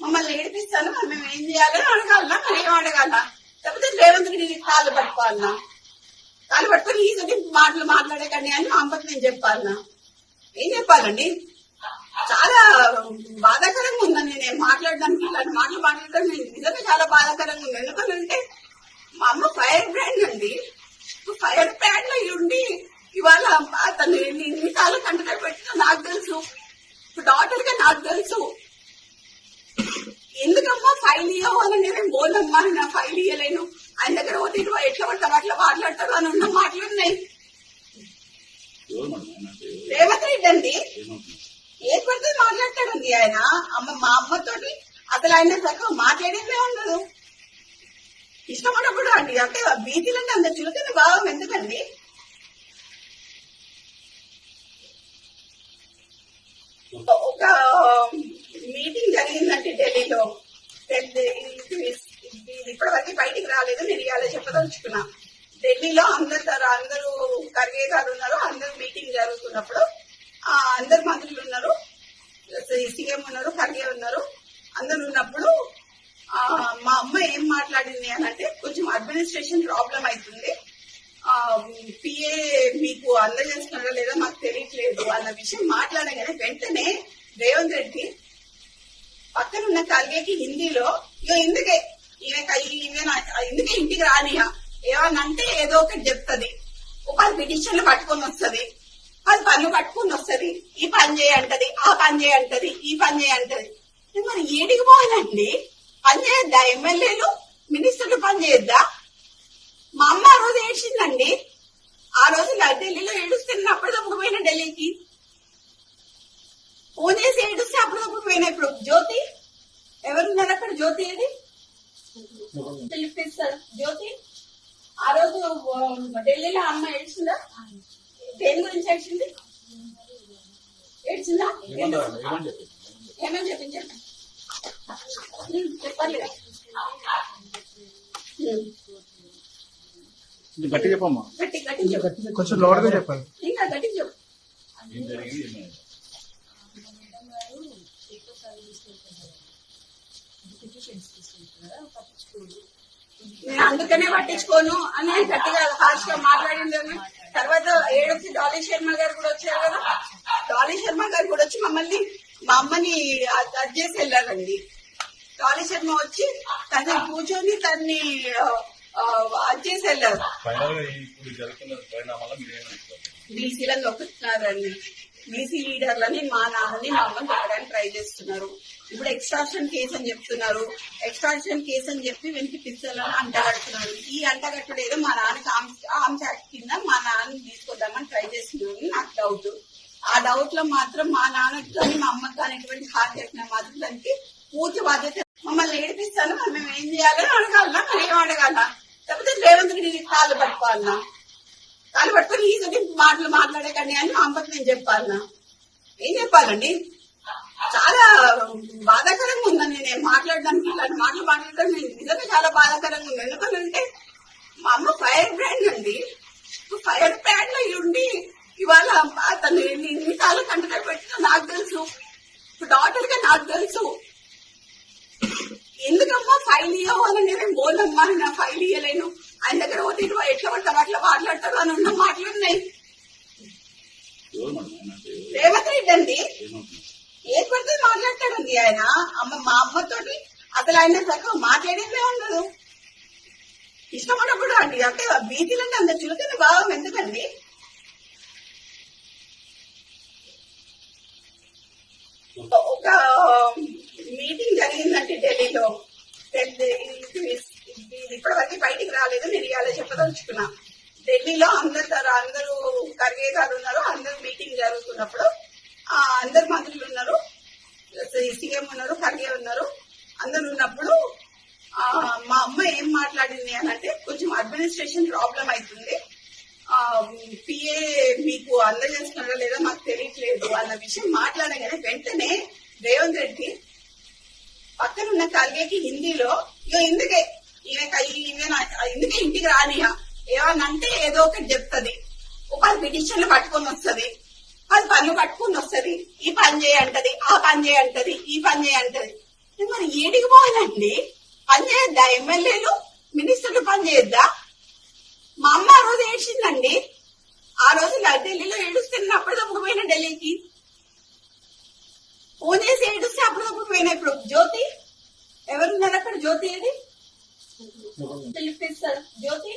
మమ్మల్ని ఏడిపిస్తాను మరి మేము ఏం చేయాలని అడగాలనా మరి ఏం అడగాల? లేకపోతే రేవంత్ రెడ్డి కాళ్ళు పట్టుకోవాలనా కాళ్ళు పట్టుకొని ఈజీ మాటలు మాట్లాడకండి అని మా అమ్మకి నేను చెప్పాలనా ఏం చెప్పాలండి? చాలా బాధాకరంగా ఉందండి నేను మాట్లాడడానికి ఇలాంటి మాటలు మాట్లాడడం. నేను నిజంగా చాలా బాధాకరంగా ఉంది ఎందుకంటే మా అమ్మ ఫైర్ బ్రాండ్ అండి. ఫైర్ బ్రాండ్లో ఉండి ఇవాళ అతను ఎన్ని ఎన్నిసార్లు కంటెక్ట్ పెట్టినా నాకు తెలుసు. డాక్టర్గా నాకు తెలుసు. ఎందుకమ్మా ఫైల్ ఇవ్వాలని నేను బోనమ్మా నా ఫైల్ ఇవ్వలేను ఆయన దగ్గర పోతే ఇటు ఎట్లా పడతారు అట్లా మాట్లాడతారు అని ఉన్న మాటలు ఉన్నాయి. రేవంత్ రెడ్డి అండి. ఏది పడితే మాట్లాడతాడండి ఆయన? అమ్మ మా అమ్మతోటి అసలు ఆయన చక్కగా మాట్లాడేదే ఉండదు. ఇష్టపడప్పుడు అండి అంటే బీసీలంటే అంత చులకన భావం ఎందుకండి? ఒక మీటింగ్ జరిగిందండి ఢిల్లీలో ఇప్పటివరకు బయటికి రాలేదు నేను ఇవాళ చెప్పదలుచుకున్నా ఢిల్లీలో అందరు అందరూ ఖర్గే గారు ఉన్నారు అందరు మీటింగ్ జరుగుతున్నప్పుడు అందరు మంత్రులు ఉన్నారు సీఎం ఉన్నారు ఖర్గే ఉన్నారు. అందరు ఉన్నప్పుడు మా అమ్మ ఏం మాట్లాడింది అని అంటే కొంచెం అడ్మినిస్ట్రేషన్ ప్రాబ్లం అవుతుంది పిఏ మీకు అందజేస్తున్నారా లేదో మాకు తెలియట్లేదు అన్న విషయం మాట్లాడగానే వెంటనే రేవంత్ రెడ్డి పక్కన ఉన్న కలిగేకి హిందీలో ఇగో ఇందుకే ఈమె ఈమె నా- ఇంటికి రానియా? ఏమన్నా అంటే ఏదో ఒకటి చెప్తుంది. ఒక పది పిటిషన్లు పట్టుకొని వస్తది. పది పనులు పట్టుకొని వస్తుంది. ఈ పని చేయంటది ఆ పని చేయంటది ఈ పని చేయంటది మరి ఏడికి పోవాలండి? పని చేయొద్దా? ఎమ్మెల్యేలు మినిస్టర్లు పని చేయొద్దా? మా అమ్మ ఆ రోజు ఏడ్చిందండి. ఆ రోజు ఢిల్లీలో ఏడుస్తున్నప్పుడు అప్పటికప్పుడు పోయిన ఢిల్లీకి. ఫోన్ చేసి ఏడుస్తే అప్పటికప్పుడు పోయిన ఇప్పుడు. జ్యోతి ఎవరున్నారు అక్కడ? జ్యోతి ఏది? పిలిపిస్తారు. జ్యోతి ఆ రోజు ఢిల్లీలో అమ్మ ఏడ్చిందా? దేని గురించి ఏడ్చింది? ఏడ్చిందా? ఏమని చెప్పించండి కొంచెం గట్టి చెప్పమ్మా. గట్టి గట్టి కొంచెం లోడ్గా చెప్పాలి ఇంకా గట్టి చెప్పు. నేను అందుకనే పట్టించుకోను అని గట్టిగా హార్ష్గా మాట్లాడింది తర్వాత ఏడొచ్చి డాలీ శర్మ గారు కూడా వచ్చారు కదా. డాలీ శర్మ గారు కూడా వచ్చి మమ్మల్ని మా అమ్మని అది చేసి వెళ్ళారండి. డాలీ శర్మ వచ్చి తనని కూర్చొని తన్ని అది చేసి వెళ్ళారు. ఫైనల్గా బీసీ లీడర్లని మా నాన్నని మా అమ్మని పెట్టడానికి ట్రై చేస్తున్నారు. ఇప్పుడు ఎక్స్ట్రాక్షన్ కేసు అని చెప్తున్నారు. ఎక్స్ట్రాక్షన్ కేసు అని చెప్పి వెనక్కి పిచ్చలని అంటగడుతున్నారు ఈ అంటగట్టుడు ఏదో మా నాన్నకి ఆమె ఆమె యాక్ట్ కింద మా నాన్నని తీసుకొద్దామని ట్రై చేస్తున్నారు నాకు డౌట్ ఆ డౌట్లో మాత్రం మా నాన్నకి కానీ మా అమ్మకి కానీ ఎటువంటి హార్ చెప్పిన మాత్రం దానికి పూర్తి బాధ్యత. మమ్మల్ని ఏడిపిస్తాను మరి మేము ఏం చేయాలని అడగాలనా? మరి ఏం అడగాల లేకపోతే రేవంత్ రెడ్డి కాళ్ళు పట్టుకోవాలన్నా కాలు పట్టుకొని ఈజీ మాటలు మాట్లాడకండి అని మా అమ్మకి నేను చెప్పాలనా ఏం చెప్పాలండి? చాలా బాధాకరంగా ఉందండి నేను మాట్లాడడానికి? ఇలాంటి మాటలు మాట్లాడడం నేను నిజంగా చాలా బాధాకరంగా ఉంది? ఎందుకంటే మా అమ్మ ఫైర్ బ్రాండ్ అండి. ఫైర్ బ్రాండ్లో ఉండి ఇవాళ అతను ఎన్ని ఎన్నిసార్లు కంటెక్ట్ పెట్టినా నాకు తెలుసు. డాక్టర్గా నాకు తెలుసు. ఎందుకమ్మా ఫైల్ ఇవ్వాలని నేను బోనమ్మా నా ఫైల్ ఇవ్వలేను ఆయన దగ్గర పోతే ఇటు ఎట్లా పడతారు అట్లా మాట్లాడతారు అని ఉన్న మాటలు ఉన్నాయి. రేవంత్ రెడ్డి అండి ఏది పడితే మాట్లాడతాడండి ఆయన. అమ్మ మా అమ్మతోటి అసలు ఆయన చక్కగా మాట్లాడేదే ఉండదు. ఇష్టపడకూడదు అండి. అంటే బీసీలంటే అంత చులకన భావం ఎందుకండి? ఒక మీటింగ్ జరిగిందంటే ఢిల్లీలో. పెద్ద ఇది ఇప్పటివరకు బయటికి రాలేదు నేను ఇవాళ చెప్పదలుచుకున్నా. ఢిల్లీలో అందరు అందరూ ఖర్గే గారు ఉన్నారు అందరు మీటింగ్ జరుగుతున్నప్పుడు అందరు మంత్రులు ఉన్నారు సీఎం ఉన్నారు ఖర్గే ఉన్నారు. అందరు ఉన్నప్పుడు మా అమ్మ ఏం మాట్లాడింది అని అంటే కొంచెం అడ్మినిస్ట్రేషన్ ప్రాబ్లం అవుతుంది. పిఏ మీకు అందజేస్తున్నారా లేదో మాకు తెలియట్లేదు అన్న విషయం మాట్లాడగానే వెంటనే రేవంత్ రెడ్డి పక్కన ఉన్న ఖర్గేకి హిందీలో ఇగో ఎందుకే? ఈమెకి ఈమె ఎందుకు ఇంటికి రానియా ఏమన్నా అంటే ఏదో ఒకటి చెప్తుంది. ఒక పది పిటిషన్లు పట్టుకొని వస్తుంది. పది పనులు పట్టుకొని వస్తుంది. ఈ పని చేయంటది ఆ పని చేయంటది ఈ పని చేయంటది. మరి ఏడికి పోవాలండి? పని చేయొద్దా? ఎమ్మెల్యేలు మినిస్టర్లు పని చేయొద్దా? మా అమ్మ ఆ రోజు ఏడ్చిందండి. ఆ రోజు ఢిల్లీలో ఏడుస్తున్న అప్పటికప్పుడు పోయిన ఢిల్లీకి. ఫోన్ చేసి ఏడుస్తే అప్పటికప్పుడు పోయినా ఇప్పుడు. జ్యోతి ఎవరున్నారు అక్కడ? జ్యోతి ఏది? పిలిపిస్తారు. జ్యోతి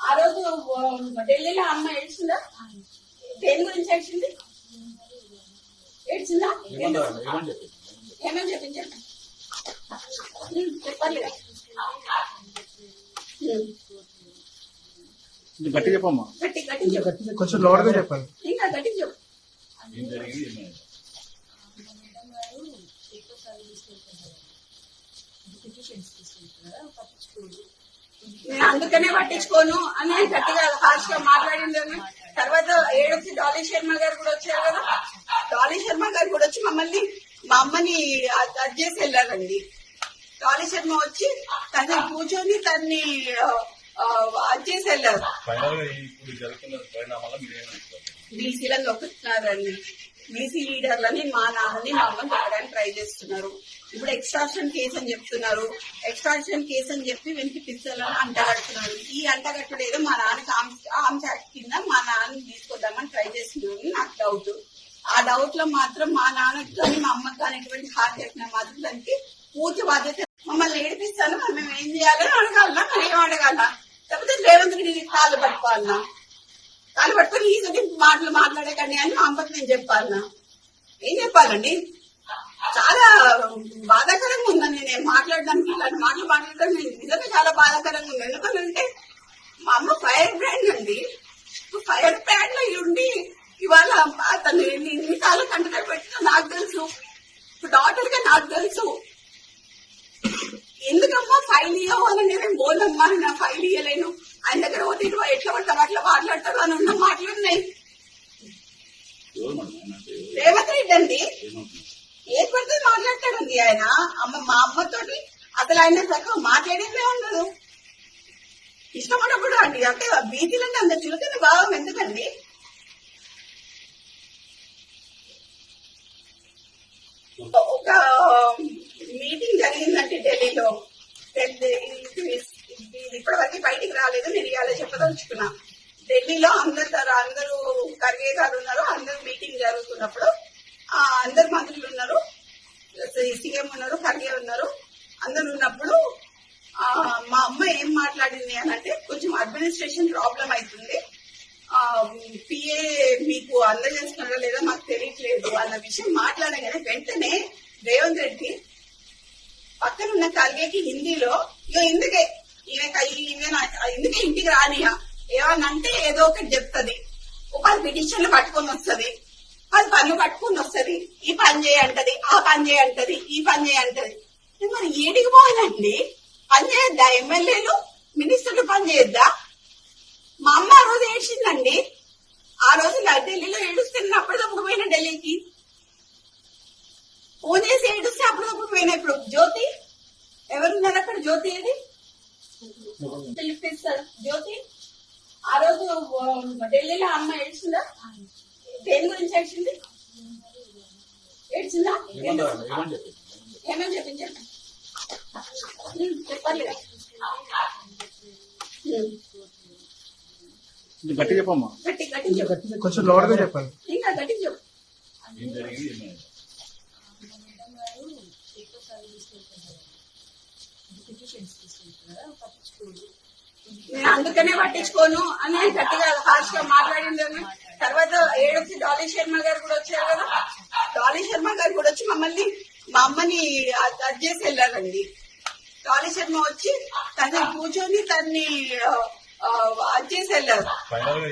ఆ రోజు ఢిల్లీలో అమ్మ ఏడ్చిందా? దేని గురించి ఏడ్చింది? ఏడ్చిందా? ఏమని చెప్పించండి చెప్పాలి గట్టి చెప్పమ్మా. గట్టి గట్టి చెప్పు. కొంచెం లోడ్గా చెప్పండి ఇంకా గట్టి చెప్పు. నేను అందుకనే పట్టించుకోను అని నేను గట్టిగా హార్ష్గా మాట్లాడిందని తర్వాత ఏడొచ్చి డాలీ శర్మ గారు కూడా వచ్చారు కదా. డాలీ శర్మ గారు కూడా వచ్చి మమ్మల్ని మా అమ్మని అది చేసి వెళ్ళారండి. డాలీ శర్మ వచ్చి తనని కూర్చొని తన్ని అది చేసి వెళ్ళారు. బీసీలను నొక్కుతున్నారండి బీసీ లీడర్లని మా నాన్నని మా అమ్మని చెప్పడానికి ట్రై చేస్తున్నారు. ఇప్పుడు ఎక్స్ట్రాక్షన్ కేసు అని చెప్తున్నారు. ఎక్స్ట్రాక్షన్ కేసు అని చెప్పి వెనక్కి పిస్తలని అంటగడుతున్నారు. ఈ అంటగట్టుడు ఏదో మా నాన్నకి ఆమె ఆర్మ్స్ యాక్ట్ కింద మా నాన్నని తీసుకొద్దామని ట్రై చేస్తున్నారని నాకు డౌట్. ఆ డౌట్లో మాత్రం మా నాన్నకి కానీ మా అమ్మకి కానీ ఎటువంటి హార్ట్ చెప్పిన మాత్రం దానికి పూర్తి బాధ్యత మమ్మల్ని ఏడిపిస్తాను. మరి మేము ఏం చేయాలని అడగాలనా? మరి ఏం అడగాల లేకపోతే రేవంత్ రెడ్డి కాళ్ళు పట్టుకోవాలన్నా కాలు పట్టుకుని ఈ మాటలు మాట్లాడకండి అని మా అమ్మకి నేను చెప్పాలన్నా ఏం చెప్పాలండి? చాలా బాధాకరంగా ఉందండి నేను మాట్లాడడానికి ఇలాంటి మాటలు మాట్లాడడం? నేను నిజంగా చాలా బాధాకరంగా ఉంది? ఎందుకంటే మా అమ్మ ఫైర్ బ్రాండ్ అండి. ఫైర్ బ్రాండ్లో ఉండి ఇవాళ తను ఎన్నిసార్లు కంటగా పెట్టినా నాకు తెలుసు. డాక్టర్గా నాకు తెలుసు. ఎందుకమ్మా ఫైల్ ఇవ్వాలని నేను బోనమ్మా నా ఫైల్ ఇవ్వలేను ఆయన దగ్గర ఓ ఇటు ఎట్లా పడతాం? అట్లా మాట్లాడతారు అని ఉన్న మాటలు ఉన్నాయి ఎవరు మేడం ఆయన అంటే ఎవరు? రేవంత్ రెడ్డి అండి ఏది పడితే మాట్లాడతాడండి ఆయన. అమ్మ మా అమ్మతోటి అసలు ఆయన చక్కగా మాట్లాడేదే ఉండదు. ఇష్టపడకూడదు అండి. అంటే బీసీలంటే అంత చులకన భావం ఎందుకండి? ఒక మీటింగ్ జరిగిందంటే ఢిల్లీలో. ఇప్పటివరకు బయటికి రాలేదు. నేను ఇవాళ చెప్పదలుచుకున్నాను ఢిల్లీలో అందరు తర- అందరూ ఖర్గే గారు ఉన్నారు. అందరు మీటింగ్ జరుగుతున్నప్పుడు అందరు మంత్రులు ఉన్నారు. సీఎం ఉన్నారు ఖర్గే ఉన్నారు. అందరు ఉన్నప్పుడు మా అమ్మ ఏం మాట్లాడింది అని అంటే కొంచెం అడ్మినిస్ట్రేషన్ ప్రాబ్లం అవుతుంది పిఏ మీకు అందజేస్తున్నారా లేదో మాకు తెలియట్లేదు అన్న విషయం మాట్లాడగానే వెంటనే రేవంత్ రెడ్డి పక్కనున్న ఖర్గేకి హిందీలో ఇగో ఎందుకే? ఈమె ఈమె నా- ఇంటికి రానియా ఏమనంటే ఏదో ఒకటి చెప్తుంది. ఒక పది పిటిషన్లు పట్టుకొని వస్తది. పది పనులు పట్టుకొని వస్తది. ఈ పని చేయంటది ఆ పని చేయంటది ఈ పని చేయంటది మరి ఏడికి పోవాలండి పని చేయొద్దా ఎమ్మెల్యేలు? మినిస్టర్లు పని చేయొద్దా మా అమ్మ ఆ రోజు ఏడ్చిందండి. ఆ రోజు ఢిల్లీలో ఏడుస్తున్న అప్పటికప్పుడు పోయిన ఢిల్లీకి. ఫోన్ చేసి ఏడుస్తే అప్పటికప్పుడు పోయినా ఇప్పుడు? జ్యోతి? ఎవరున్నారు అక్కడ? జ్యోతి ఏది? జ్యోతి? ఆ రోజు ఢిల్లీలో అమ్మ ఏడ్చిందా? దేని గురించి ఏడ్చింది? ఏడ్చిందా? ఏమని చెప్పించండి ఉమ్, చెప్పాలి గట్టి చెప్పమ్మా కొంచెం లోడ్గా చెప్పండి ఇంకా గట్టి చెప్పు. ఏమైంది నేను అందుకనే పట్టించుకోను అని నేను గట్టిగా హార్ష్గా మాట్లాడిందని తర్వాత ఏడొచ్చి డాలీ శర్మ గారు కూడా వచ్చారు కదా. డాలీ శర్మ గారు కూడా వచ్చి మమ్మల్ని మా అమ్మని అది చేసి వెళ్ళారండి. డాలీ శర్మ వచ్చి తనని కూర్చొని తన్ని అది చేసి వెళ్ళారు. ఫైనల్గా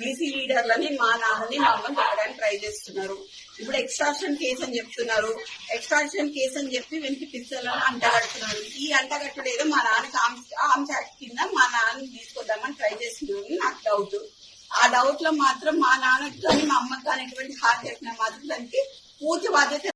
బీసీ లీడర్లని మా నాన్నని మా అమ్మని చెప్పడానికి ట్రై చేస్తున్నారు. ఇప్పుడు ఎక్స్ట్రాక్షన్ కేసు అని చెప్తున్నారు. ఎక్స్ట్రాక్షన్ కేసు అని చెప్పి వెనక్కి పిచ్చలని అంటగడుతున్నారు ఈ అంటగట్టుడు ఏదో మా నాన్నకి ఆర్మ్స్ ఆర్మ్స్ యాక్ట్ కింద మా నాన్నని తీసుకొద్దామని ట్రై చేస్తున్నారని అని నాకు డౌట్ ఆ డౌట్లో మాత్రం మా నాన్నకి కానీ మా అమ్మకి కానీ ఎటువంటి హార్ట్ చెప్పిన మాత్రం దానికి పూర్తి బాధ్యత